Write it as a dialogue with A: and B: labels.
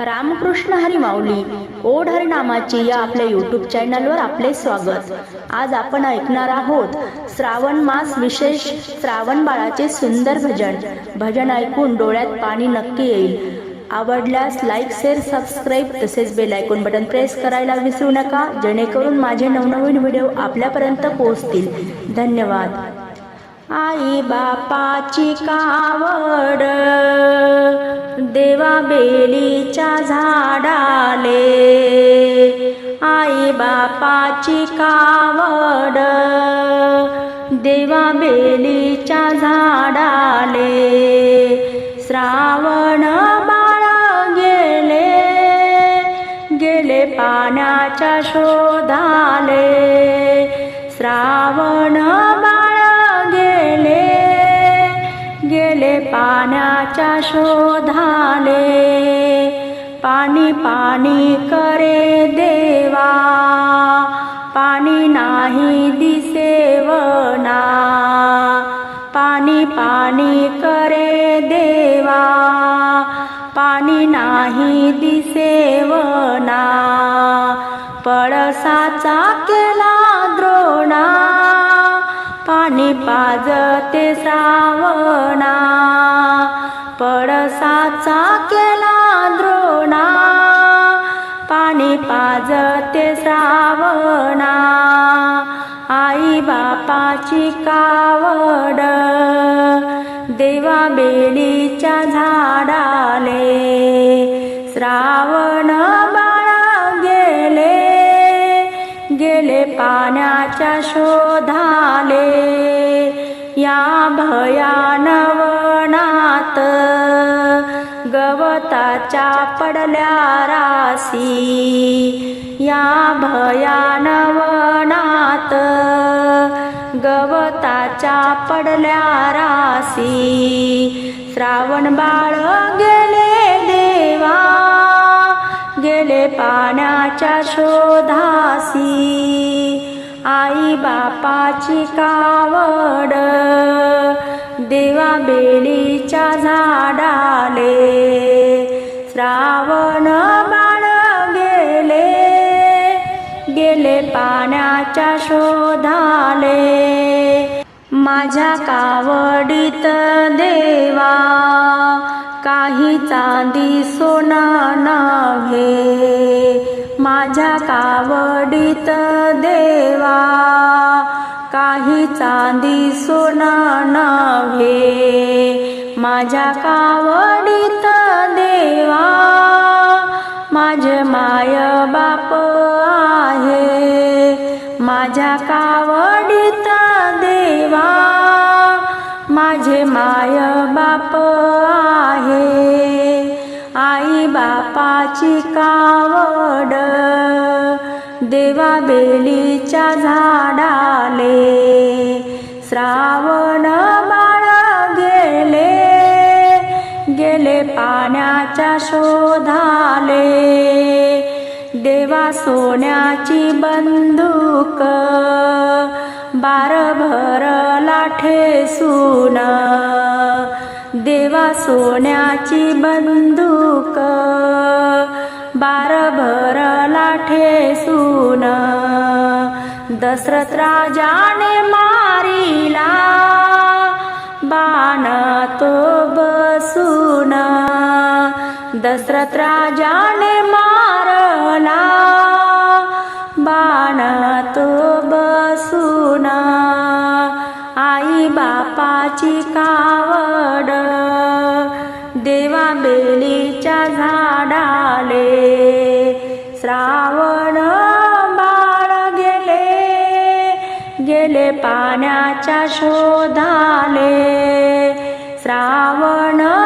A: रामकृष्ण हरी माऊली ओढ हरी नामाची या आपल्या यूट्यूब चॅनलवर आपले स्वागत. आज आपण ऐकणार आहोत श्रावण मास विशेष श्रावण बाळाचे सुंदर भजन. भजन ऐकून डोळ्यात पाणी नक्की येईल. आवडल्यास लाईक शेअर सबस्क्राईब तसेच बेल आयकॉन बटन प्रेस करायला विसरू नका जेणेकरून माझे नवनवीन व्हिडिओ आपल्यापर्यंत पोहोचतील. धन्यवाद. आई बापाची कावड देवा बेलीच्या झाडाले. आई बापाची कावड देवा बेलीच्या झाडाले. श्रावण बाळ गेले गेले पाण्याच्या शोधाले. श्रावण पाण्याच्या शोधाले पाणी पाणी करे देवा पाणी नाही दिसेवना पाणी पाणी करे देवा पाणी नाही दिसेवना पळसाचा केला द्रोणा पाणी पाजते श्रावणा त्याचा केला द्रोणा. पाणी पाजते श्रावणा. आई बापाची कावड. देवा बेलीच्या झाडाले. श्रावण बाळ गेले. गेले पाण्याच्या शोधाले. या भया गवताच्या पडल्या रासी या भयानवनात गवताच्या पडल्या रासी श्रावण बाळ गेले देवा गेले पाण्याच्या शोधासी आई बापाची कावड देवा बेलीच्या झाडाले रावण बाळ गेले गेले पाण्याच्या शोधाले. माझ्या कावडीत देवा काही चांदी सोना नव्हे माझ्या कावडीत देवा काही चांदी सोना नव्हे माझ्या कावडीत देवा माझे माय बाप आहे. माझ्या कावडीत देवा माझे माय बाप आहे. आई बापाची कावड देवा बेलीच्या झाडाले पाण्याच्या शोधाले देवा सोन्याची बंदूक बार भरला ठेसून देवा सोन्याची बंदूक बार भरला ठेसून दशरथ राजाने दशरथ राजाने मारला. बाण तो बसून. आई बापाची कावड. देवा बेलीच्या झाडाले. श्रावण बाळ गेले. गेले पाण्याच्या शोधाले. श्रावण